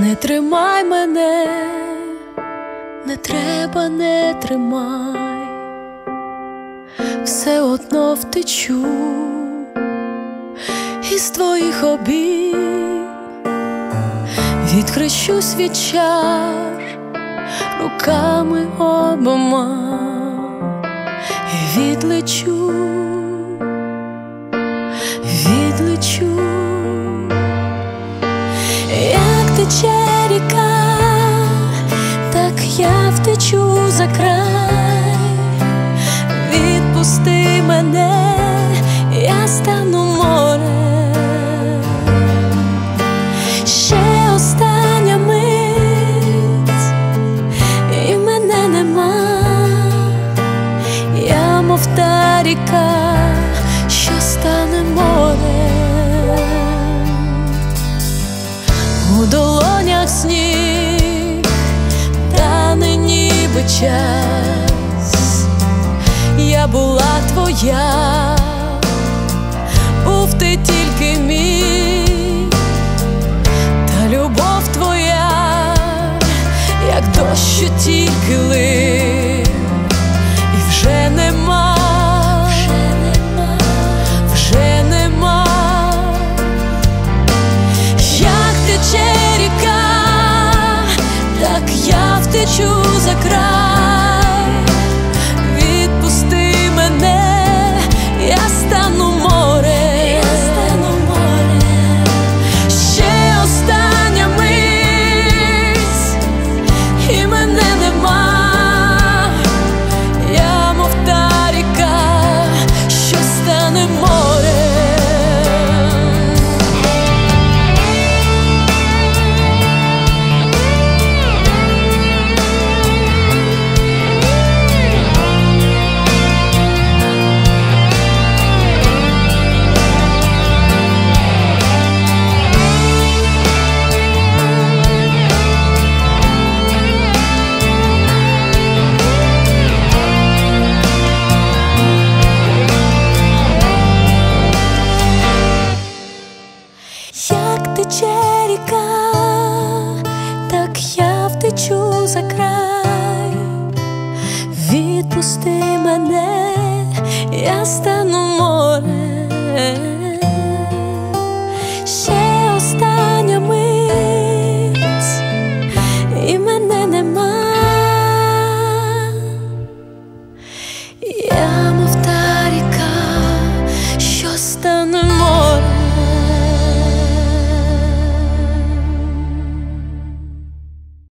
Не тримай мене, не треба, не тримай, все одно втечу із твоїх обійм, відкрещусь від чар руками обома. І відлечу, тече ріка, так я втечу за край, у долонях сніг, та не ніби час, я була твоя, я втечу Як тече ріка, так я втечу за край, відпусти мене, я стану морем. Ще остання мить, і мене нема. Я